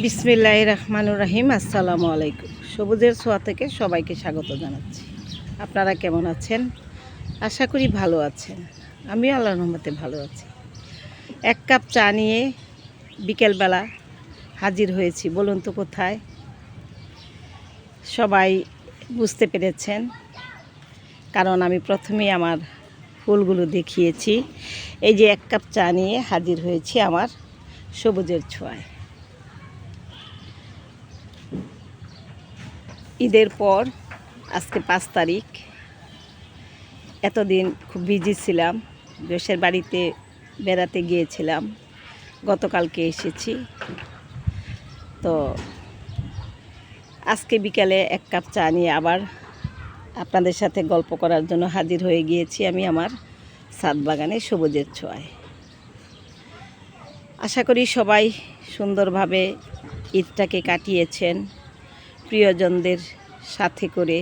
বিসমিল্লাহ রহমানুর রহিম, আসসালামু আলাইকুম। সবুজের ছোঁয়া থেকে সবাইকে স্বাগত জানাচ্ছি। আপনারা কেমন আছেন? আশা করি ভালো আছেন। আমি আল্লাহ রহমতে ভালো আছি। এক কাপ চা নিয়ে বিকেলবেলা হাজির হয়েছি। বলুন তো কোথায়? সবাই বুঝতে পেরেছেন, কারণ আমি প্রথমেই আমার ফুলগুলো দেখিয়েছি। এই যে এক কাপ চা নিয়ে হাজির হয়েছি আমার সবুজের ছোঁয়ায়। ঈদের পর, আজকে পাঁচ তারিখ। এতদিন খুব বিজি ছিলাম, দেশের বাড়িতে বেড়াতে গিয়েছিলাম। গতকালকে এসেছি। তো আজকে বিকালে এক কাপ চা নিয়ে আবার আপনাদের সাথে গল্প করার জন্য হাজির হয়ে গিয়েছি আমি আমার সাত বাগানে সবুজের ছোঁয়ায়। আশা করি সবাই সুন্দরভাবে ঈদটাকে কাটিয়েছেন। প্রিয়জনদের সাথে করে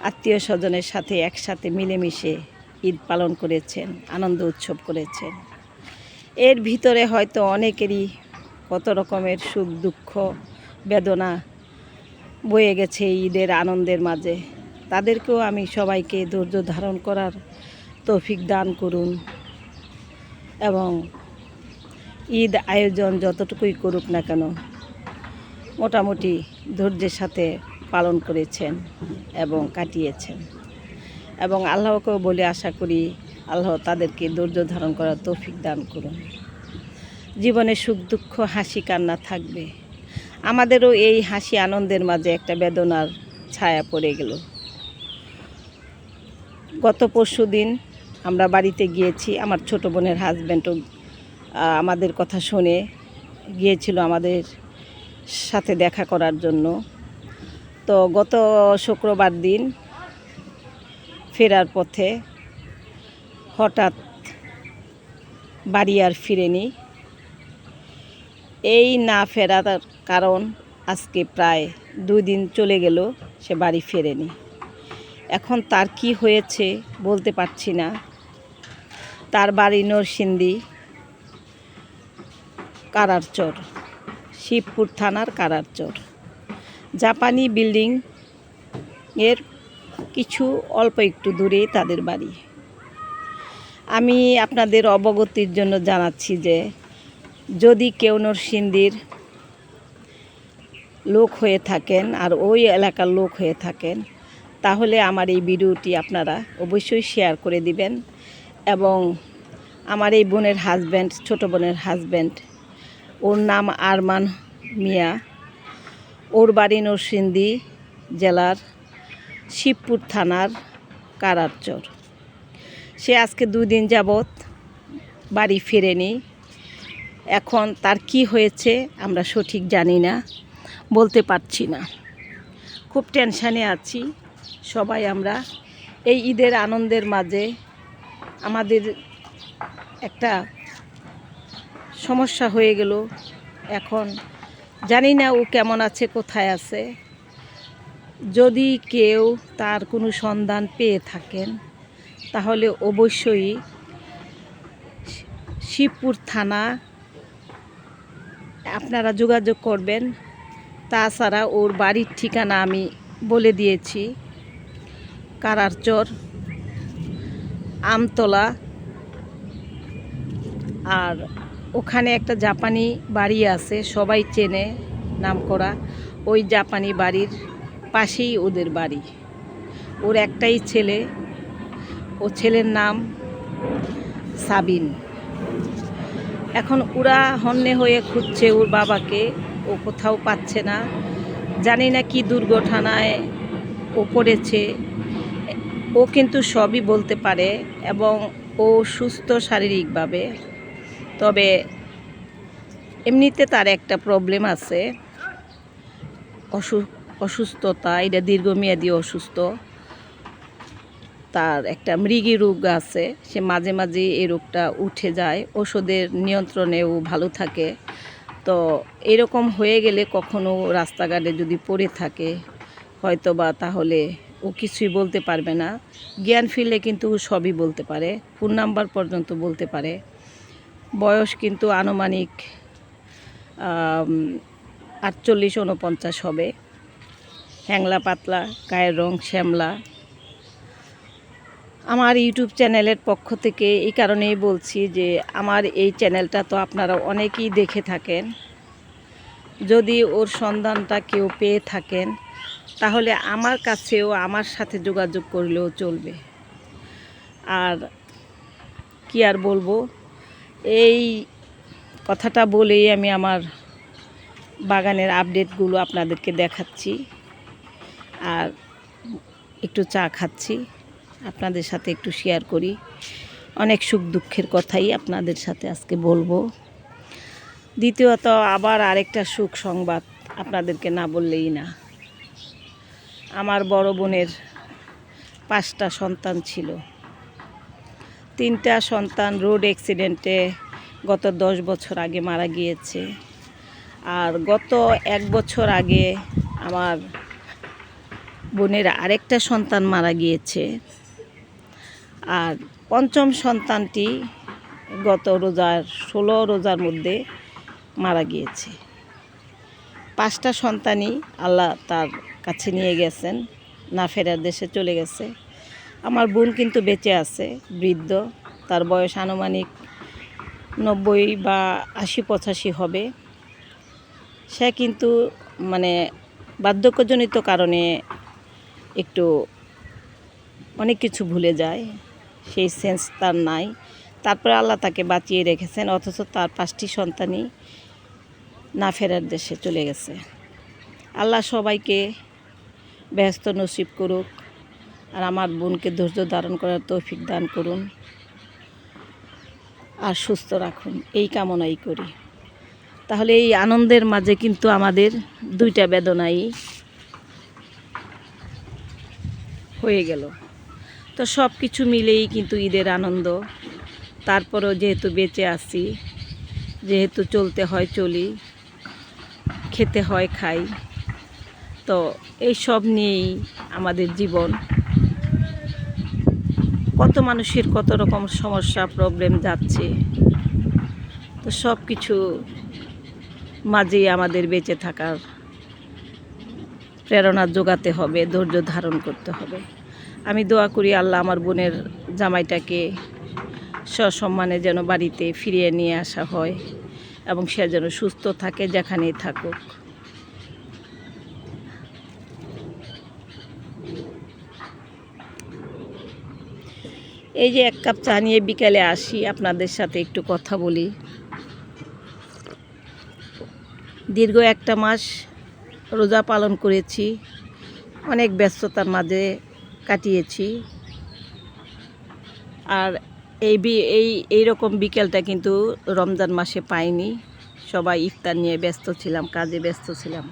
আত্মীয় স্বজনের সাথে একসাথে মিলেমিশে ঈদ পালন করেছেন, আনন্দ উৎসব করেছেন। এর ভিতরে হয়তো অনেকেরই কত রকমের সুখ, দুঃখ, বেদনা বয়ে গেছে ঈদের আনন্দের মাঝে। তাদেরকেও আমি সবাইকে ধৈর্য ধারণ করার তৌফিক দান করুন এবং ঈদ আয়োজন যতটুকুই করুক না কেন মোটামুটি ধৈর্যের সাথে পালন করেছেন এবং কাটিয়েছেন। এবং আল্লাহকেও বলে আশা করি আল্লাহ তাদেরকে ধৈর্য ধারণ করার তৌফিক দান করুন। জীবনে সুখ, দুঃখ, হাসি, কান্না থাকবে। আমাদেরও এই হাসি, আনন্দের মাঝে একটা বেদনার ছায়া পড়ে গেল। গত পরশু দিন আমরা বাড়িতে গিয়েছি, আমার ছোট বোনের হাজব্যান্ডও আমাদের কথা শুনে গিয়েছিল আমাদের সাথে দেখা করার জন্য। তো গত শুক্রবার দিন ফেরার পথে হঠাৎ বাড়ি আর ফিরেনি। এই না ফেরার কারণ আজকে প্রায় দুই দিন চলে গেল সে বাড়ি ফেরেনি। এখন তার কি হয়েছে বলতে পারছি না। তার বাড়ি নরসিংদী কারারচর। শিবপুর থানার কারারচর। জাপানি বিল্ডিং এর কিছু অল্প একটু দূরেই তাদের বাড়ি। আমি আপনাদের অবগতির জন্য জানাচ্ছি যে, যদি কেউ নরসিংদীর লোক হয়ে থাকেন আর ওই এলাকার লোক হয়ে থাকেন, তাহলে আমার এই ভিডিওটি আপনারা অবশ্যই শেয়ার করে দিবেন এবং আমার এই বোনের হাজব্যান্ড ছোট বোনের হাজব্যান্ড ওর নাম আরমান মিয়া। ওর বাড়ি নরসিংদী জেলার শিবপুর থানার কারারচর। সে আজকে দিন যাবৎ বাড়ি ফেরেনি। এখন তার কি হয়েছে আমরা সঠিক জানি না, বলতে পারছি না। খুব টেনশানে আছি সবাই আমরা। এই ঈদের আনন্দের মাঝে আমাদের একটা সমস্যা হয়ে গেল এখন। জানি না ও কেমন আছে, কোথায় আছে। যদি কেউ তার কোনো সন্ধান পেয়ে থাকেন, তাহলে অবশ্যই শিবপুর থানা আপনারা যোগাযোগ করবেন। তাছাড়া ওর বাড়ির ঠিকানা আমি বলে দিয়েছি। কারারচর, আমতলা, আর ওখানে একটা জাপানি বাড়ি আছে, সবাই চেনে নাম করা ওই জাপানি বাড়ির পাশেই ওদের বাড়ি। ওর একটাই ছেলে, ও ছেলের নাম সাবিন। এখন ওরা হন্যে হয়ে খুঁজছে ওর বাবাকে, ও কোথাও পাচ্ছে না। জানি না কি দুর্ঘটনায় ও পড়েছে। ও কিন্তু সবই বলতে পারে এবং ও সুস্থ শারীরিকভাবে তবে এমনিতে তার একটা প্রবলেম আছে। অসু, অসুস্থতা, এটা দীর্ঘমেয়াদী অসুস্থ। তার একটা মৃগী রোগ আছে, সে মাঝে মাঝে এই রোগটা উঠে যায়, ওষুধের নিয়ন্ত্রণেও ভালো থাকে। তো এরকম হয়ে গেলে কখনো রাস্তাঘাটে যদি পড়ে থাকে হয়তো বা তাহলে ও কিছুই বলতে পারবে না। জ্ঞান ফিরলে কিন্তু সবই বলতে পারে, ফোন নাম্বার পর্যন্ত বলতে পারে। বয়স কিন্তু আনুমানিক আটচল্লিশ উনপঞ্চাশ হবে। হ্যাংলা পাতলা, গায়ের রং শ্যামলা। আমার ইউটিউব চ্যানেলের পক্ষ থেকে এই কারণেই বলছি যে, আমার এই চ্যানেলটা তো আপনারা অনেকেই দেখে থাকেন। যদি ওর সন্ধানটা কেউ পেয়ে থাকেন, তাহলে আমার কাছেও আমার সাথে যোগাযোগ করলেও চলবে। আর কি আর বলব? এই কথাটা বলেই আমি আমার বাগানের আপডেটগুলো আপনাদেরকে দেখাচ্ছি আর একটু চা খাচ্ছি। আপনাদের সাথে একটু শেয়ার করি। অনেক সুখ দুঃখের কথাই আপনাদের সাথে আজকে বলব। দ্বিতীয়ত, আবার আরেকটা সুখ সংবাদ আপনাদেরকে না বললেই না। আমার বড় বোনের পাঁচটা সন্তান ছিল। তিনটা সন্তান রোড অ্যাক্সিডেন্টে গত দশ বছর আগে মারা গিয়েছে। আর গত এক বছর আগে আমার বোনের আরেকটা সন্তান মারা গিয়েছে। আর পঞ্চম সন্তানটি গত রোজার, ষোলো রোজার মধ্যে মারা গিয়েছে। পাঁচটা সন্তানই আল্লাহ তার কাছে নিয়ে গেছেন, না ফেরার দেশে চলে গেছে। আমার বোন কিন্তু বেঁচে আছে, বৃদ্ধ। তার বয়স আনুমানিক নব্বই বা আশি পঁচাশি হবে। সে কিন্তু মানে বার্ধক্যজনিত কারণে একটু অনেক কিছু ভুলে যায়। সেই সেন্স তার নাই। তারপরে আল্লাহ তাকে বাঁচিয়ে রেখেছেন, অথচ তার পাঁচটি সন্তানই না ফেরার দেশে চলে গেছে। আল্লাহ সবাইকে ব্যস্ত নসিব করুক। আর আমার বোনকে ধৈর্য ধারণ করার তৌফিক দান করুন আর সুস্থ রাখুন। এই কামনাই করি। তাহলে এই আনন্দের মাঝে কিন্তু আমাদের দুইটা বেদনাই হয়ে গেল। তো সব কিছু মিলেই কিন্তু ঈদের আনন্দ। তারপরেও যেহেতু বেঁচে আছি, যেহেতু চলতে হয়, চলি, খেতে হয়, খাই, তো এই সব নিয়েই আমাদের জীবন। কত মানুষের কত রকম সমস্যা প্রবলেম যাচ্ছে। তো সব কিছু মাঝেই আমাদের বেঁচে থাকার প্রেরণা যোগাতে হবে, ধৈর্য ধারণ করতে হবে। আমি দোয়া করি আল্লাহ আমার বোনের জামাইটাকে সসম্মানে যেন বাড়িতে ফিরিয়ে নিয়ে আসা হয় এবং সে যেন সুস্থ থাকে যেখানেই থাকুক। এই যে এক কাপ চা নিয়ে বিকালে আসি, আপনাদের সাথে একটু কথা বলি। দীর্ঘ একটা মাস রোজা পালন করেছি, অনেক ব্যস্ততার মাঝে কাটিয়েছি। আর এই বি, এই, এইরকম বিকেলটা কিন্তু রমজান মাসে পাইনি, সবাই ইফতার নিয়ে ব্যস্ত ছিলাম, কাজে ব্যস্ত ছিলাম।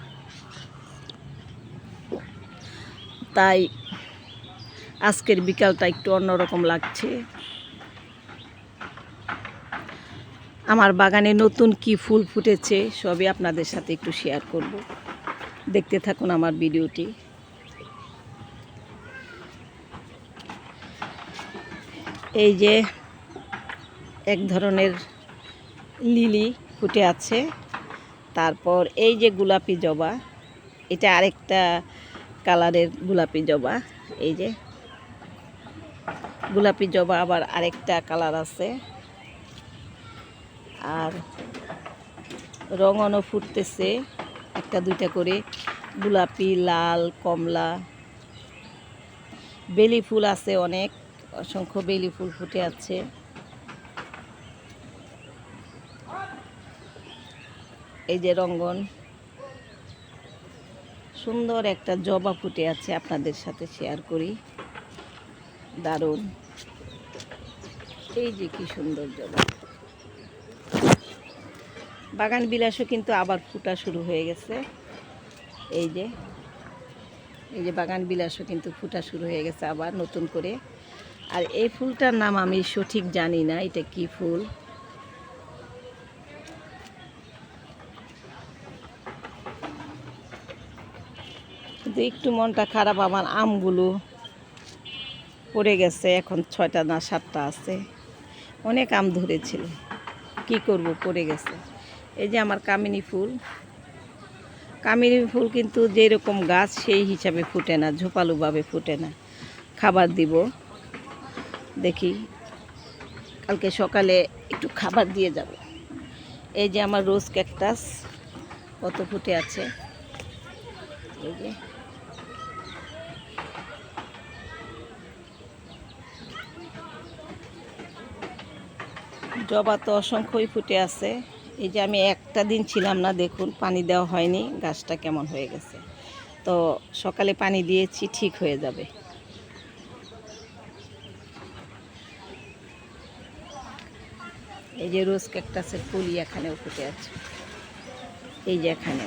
তাই আজকের বিকালটা একটু অন্যরকম লাগছে। আমার বাগানে নতুন কি ফুল ফুটেছে সবই আপনাদের সাথে একটু শেয়ার করব। দেখতে থাকুন আমার ভিডিওটি। এই যে এক ধরনের লিলি ফুটে আছে। তারপর এই যে গোলাপি জবা, এটা আরেকটা কালারের গোলাপি জবা। এই যে গোলাপি জবা আবার আরেকটা কালার আছে। আর রঙনও ফুটতেছে, একটা দুইটা করে। গোলাপি, লাল, কমলা। বেলি ফুল আছে অনেক, অসংখ্য বেলি ফুল ফুটে আছে। এই যে রঙ্গন। সুন্দর একটা জবা ফুটে আছে, আপনাদের সাথে শেয়ার করি। দারুণ। এই যে কি সুন্দর জবা। বাগান বিলাসও কিন্তু আবার ফুটা শুরু হয়ে গেছে। এই যে এই যে বাগান বিলাসও কিন্তু ফুটা শুরু হয়ে গেছে আবার নতুন করে। আর এই ফুলটার নাম আমি সঠিক জানি না, এটা কি ফুল? একটু মনটা খারাপ, আমার আমগুলো পড়ে গেছে, এখন ছয়টা না সাতটা আছে। অনেক আম ধরেছিল। কি করব, পড়ে গেছে। এই যে আমার কামিনী ফুল। কামিনী ফুল কিন্তু যেরকম গাছ, সেই হিসাবে ফুটে না, ঝোপালুভাবে ফুটে না। খাবার দিব। দেখি, কালকে সকালে একটু খাবার দিয়ে যাব। এই যে আমার রোজ ক্যাকটাস, কত ফুটে আছে। এই যে। জবা তো অসংখ্যই ফুটে আছে। এই যে আমি একটা দিন ছিলাম না, দেখুন, পানি দেওয়া হয়নি, গাছটা কেমন হয়ে গেছে। তো সকালে পানি দিয়েছি, ঠিক হয়ে যাবে। এই যে রোজ ক্যাকটাসের ফুলই এখানেও ফুটে আছে। এই যে এখানে।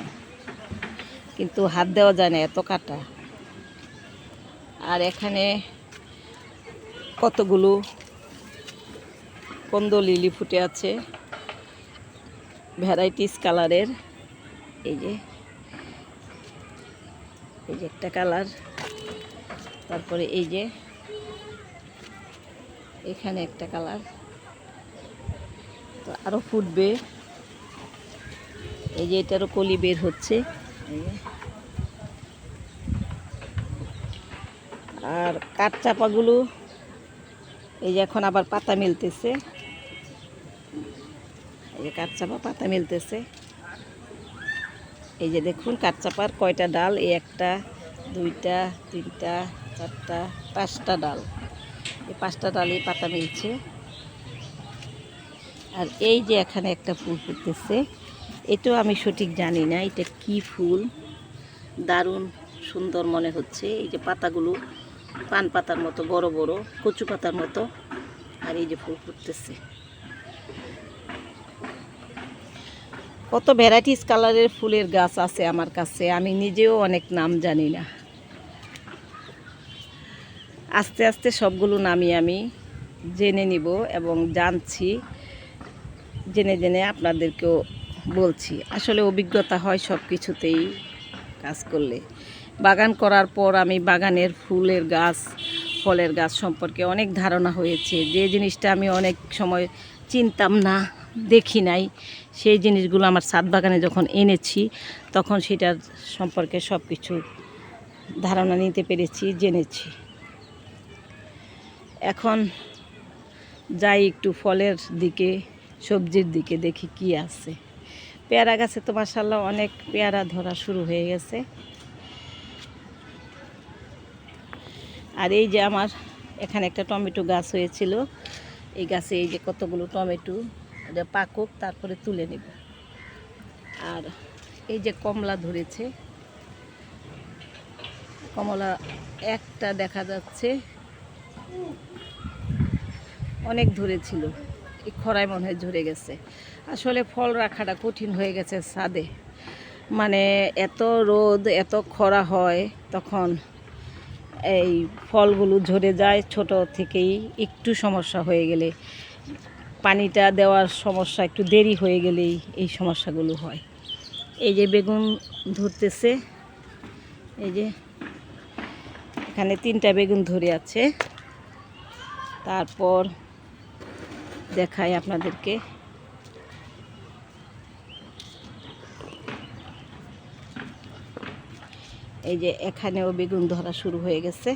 কিন্তু হাত দেওয়া যায় না, এত কাটা। আর এখানে কতগুলো কন্দ লিলি ফুটে আছে। ভ্যারাইটিস কালারের এই যে। এই যে একটা কালার তারপরে এই যে। এখানে একটা কালার তো আরও ফুটবে। এই যে এটারও কলি বের হচ্ছে। আর কাঠ চাপাগুলো এই যে এখন আবার পাতা মিলতেছে। যে কাঠচাপা পাতা মিলতেছে। এই যে দেখুন কাঠচাপার কয়টা ডাল? এই একটা, দুইটা, তিনটা, চারটা, পাঁচটা ডাল। এই পাঁচটা ডালে পাতা মিলছে। আর এই যে এখানে একটা ফুল ফুটতেছে, এটাও আমি সঠিক জানি না, এটা কি ফুল? দারুণ সুন্দর মনে হচ্ছে। এই যে পাতাগুলো পান পাতার মতো, বড় বড়, কচু পাতার মতো, আর এই যে ফুল ফুটতেছে। কত ভ্যারাইটিস কালারের ফুলের গাছ আছে আমার কাছে, আমি নিজেও অনেক নাম জানি না। আস্তে আস্তে সবগুলো নামই আমি জেনে নিব এবং জানছি, জেনে জেনে আপনাদেরকেও বলছি। আসলে অভিজ্ঞতা হয় সব কিছুতেই কাজ করলে। বাগান করার পর আমি বাগানের ফুলের গাছ, ফলের গাছ সম্পর্কে অনেক ধারণা হয়েছে। যে জিনিসটা আমি অনেক সময় চিনতাম না দেখি নাই। সেই জিনিসগুলো আমার ছাদ বাগানে যখন এনেছি, তখন সেটার সম্পর্কে সব কিছু ধারণা নিতে পেরেছি, জেনেছি। এখন যাই একটু ফলের দিকে, সবজির দিকে দেখি কি আছে। পেয়ারা গাছে তো মাসাল্লাহ অনেক পেয়ারা ধরা শুরু হয়ে গেছে। আর এই যে আমার এখানে একটা টমেটো গাছ হয়েছিল। এই গাছে এই যে কতগুলো টমেটো এটা পাকুক, তারপরে তুলে নেব। আর এই যে কমলা ধরেছে, কমলা একটা দেখা যাচ্ছে, অনেক ধরেছিল। এই খরায় মনে হয় ঝরে গেছে। আসলে ফল রাখাটা কঠিন হয়ে গেছে ছাদে। মানে এত রোদ, এত খরা হয়, তখন এই ফলগুলো ঝরে যায় ছোট থেকেই, একটু সমস্যা হয়ে গেলে। পানিটা দেওয়ার সমস্যা একটু দেরি হয়ে গেলেই এই সমস্যাগুলো হয়। এই যে বেগুন ধরতেছে, এই যে এখানে তিনটা বেগুন ধরে আছে। তারপর দেখাই আপনাদেরকে। এই যে এখানেও বেগুন ধরা শুরু হয়ে গেছে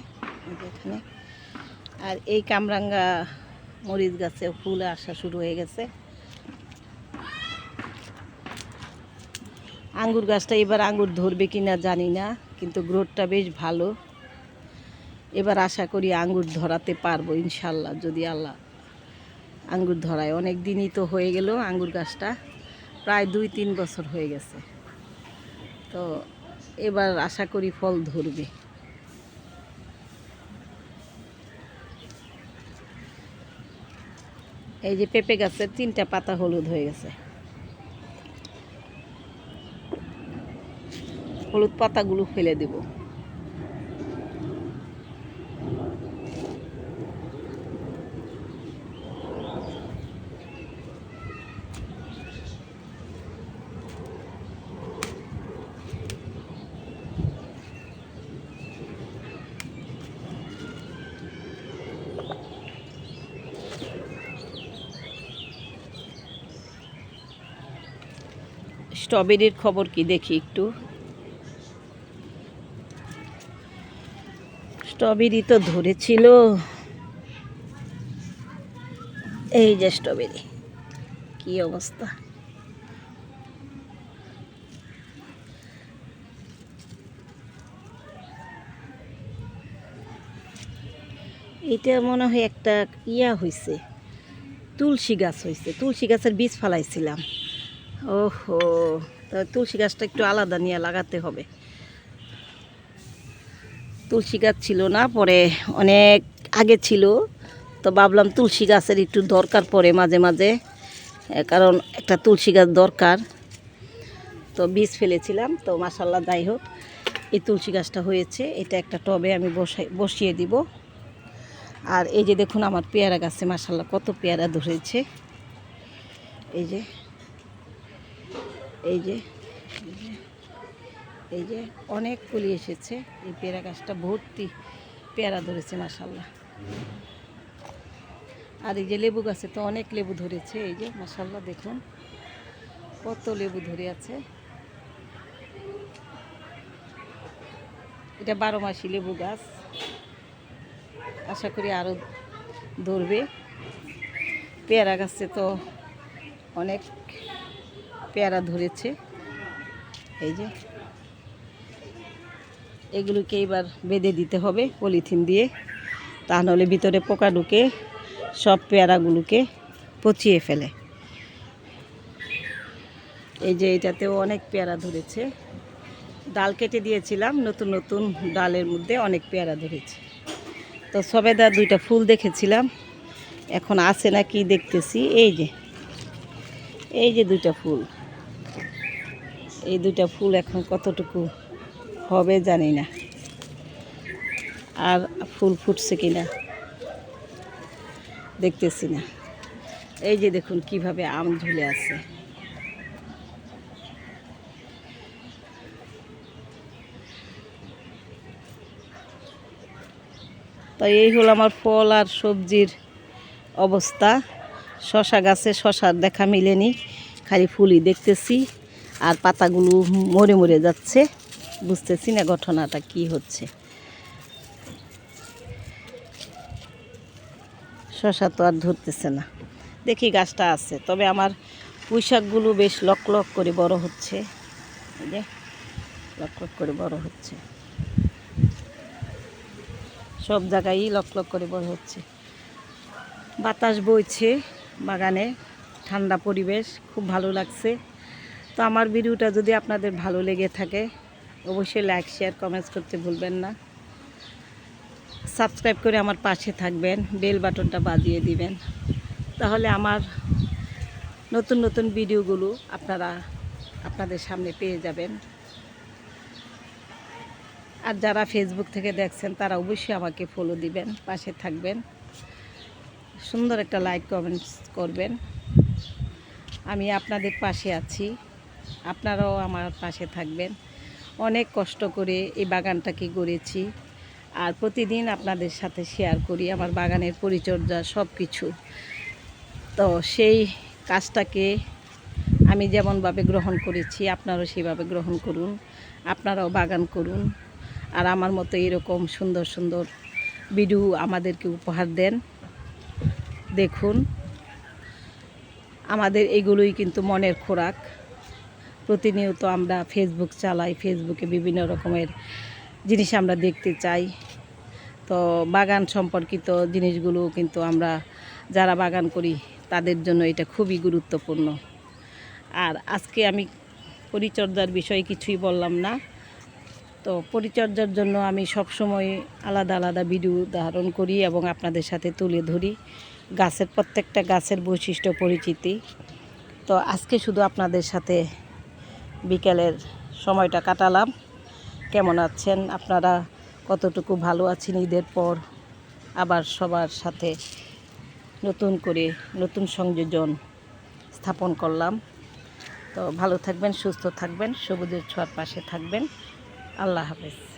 এখানে। আর এই কামরাঙ্গা মরিচ গাছে ফুল আসা শুরু হয়ে গেছে। আঙ্গুর গাছটা এবার আঙ্গুর ধরবে কিনা জানি না, কিন্তু গ্রোথটা বেশ ভালো। এবার আশা করি আঙ্গুর ধরাতে পারব ইনশাল্লাহ, যদি আল্লাহ আঙ্গুর ধরায়। অনেক দিনই তো হয়ে গেল আঙ্গুর গাছটা, প্রায় দুই তিন বছর হয়ে গেছে। তো এবার আশা করি ফল ধরবে। এই যে পেঁপে গাছের তিনটা পাতা হলুদ হয়ে গেছে। হলুদ পাতাগুলো ফেলে দেব। স্ট্রবেরির খবর কি? দেখি একটু। স্ট্রবেরি তো ধরেছিল। এই যে স্ট্রবেরি, কি অবস্থা? এটা মনে হয় একটা ইয়া হয়েছে তুলসী গাছ হয়েছে তুলসী গাছের বীজ ফালাইছিলাম। ওহো, তা তুলসী গাছটা একটু আলাদা নিয়ে লাগাতে হবে। তুলসী গাছ ছিল না, পরে অনেক আগে ছিল, তো ভাবলাম তুলসী গাছের একটু দরকার পড়ে মাঝে মাঝে কারণ একটা তুলসী গাছ দরকার। তো বীজ ফেলেছিলাম, তো মাসাল্লাহ যাই হোক, এই তুলসী গাছটা হয়েছে, এটা একটা টবে আমি বসাই, বসিয়ে দিব। আর এই যে দেখুন আমার পেয়ারা গাছে মাসাল্লাহ কত পেয়ারা ধরেছে। এই যে এই যে এই যে, অনেক কলি এসেছে। এই পেয়ারা গাছটা ভর্তি পেয়ারা ধরেছে মাসাল্লাহ আর এই যে লেবু গাছে তো অনেক লেবু ধরেছে এই যে মাসাল্লাহ দেখুন। কত লেবু ধরে আছে। এটা বারো মাসি লেবু গাছ। আশা করি আরও ধরবে। পেয়ারা গাছে তো অনেক পেয়ারা ধরেছে। এই যে। এগুলোকে এবার বেঁধে দিতে হবে পলিথিন দিয়ে। তা নাহলে ভিতরে পোকা ঢুকে সব পেয়ারাগুলোকে পচিয়ে ফেলে। এই যে এটাতেও অনেক পেয়ারা ধরেছে। ডাল কেটে দিয়েছিলাম, নতুন নতুন ডালের মধ্যে অনেক পেয়ারা ধরেছে। তো সবেদা দুইটা ফুল দেখেছিলাম, এখন আছে না কি দেখতেছি। এই যে এই যে দুইটা ফুল। এই দুইটা ফুল এখন কতটুকু হবে জানি না। আর ফুল ফুটছে কিনা দেখতেছি না। এই যে দেখুন কীভাবে আম ঝুলে আছে। তো এই হলো আমার ফল আর সবজির অবস্থা। শশা গাছে শশার দেখা মিলেনি, খালি ফুলই দেখতেছি। আর পাতাগুলো মরে মরে যাচ্ছে। বুঝতেছি না ঘটনাটা কি হচ্ছে। শশা তো আর ধরতেছে না। দেখি গাছটা আছে, তবে আমার পুঁইশাকগুলো বেশ লক লক করে বড় হচ্ছে। যে, লক লক করে বড় হচ্ছে। সব জায়গায়ই লক লক করে বড় হচ্ছে। বাতাস বইছে বাগানে, ঠান্ডা পরিবেশ, খুব ভালো লাগছে। তো আমার ভিডিওটা যদি আপনাদের ভালো লেগে থাকে, অবশ্যই লাইক শেয়ার কমেন্টস করতে ভুলবেন না। সাবস্ক্রাইব করে আমার পাশে থাকবেন বেল বাটনটা বাজিয়ে দিবেন। তাহলে আমার নতুন নতুন ভিডিওগুলো আপনারা আপনাদের সামনে পেয়ে যাবেন। আর যারা ফেসবুক থেকে দেখছেন, তারা অবশ্যই আমাকে ফলো দিবেন, পাশে থাকবেন। সুন্দর একটা লাইক কমেন্টস করবেন। আমি আপনাদের পাশে আছি। আপনারাও আমার পাশে থাকবেন। অনেক কষ্ট করে এই বাগানটাকে গড়েছি আর প্রতিদিন আপনাদের সাথে শেয়ার করি আমার বাগানের পরিচর্যা সব কিছু তো সেই কাজটাকে আমি যেমনভাবে গ্রহণ করেছি, আপনারাও সেভাবে গ্রহণ করুন, আপনারাও বাগান করুন আর আমার মতো এরকম সুন্দর সুন্দর ভিডিও আমাদেরকে উপহার দেন। দেখুন, আমাদের এগুলোই কিন্তু মনের খোরাক। প্রতিনিয়ত আমরা ফেসবুক চালাই ফেসবুকে বিভিন্ন রকমের জিনিস আমরা দেখতে চাই। তো বাগান সম্পর্কিত জিনিসগুলো কিন্তু আমরা যারা বাগান করি, তাদের জন্য এটা খুবই গুরুত্বপূর্ণ। আর আজকে আমি পরিচর্যার বিষয়ে কিছুই বললাম না। তো পরিচর্যার জন্য আমি সবসময় আলাদা আলাদা ভিডিও ধারণ করি এবং আপনাদের সাথে তুলে ধরি। গাছের প্রত্যেকটা গাছের বৈশিষ্ট্য, পরিচিতি। তো আজকে শুধু আপনাদের সাথে বিকেলের সময়টা কাটালাম। কেমন আছেন? আপনারা কতটুকু ভালো আছেন ঈদের পর? আবার সবার সাথে নতুন করে নতুন সংযোজন স্থাপন করলাম। তো ভালো থাকবেন, সুস্থ থাকবেন, সবুজের ছোঁয়ার পাশে থাকবেন। আল্লাহ হাফেজ।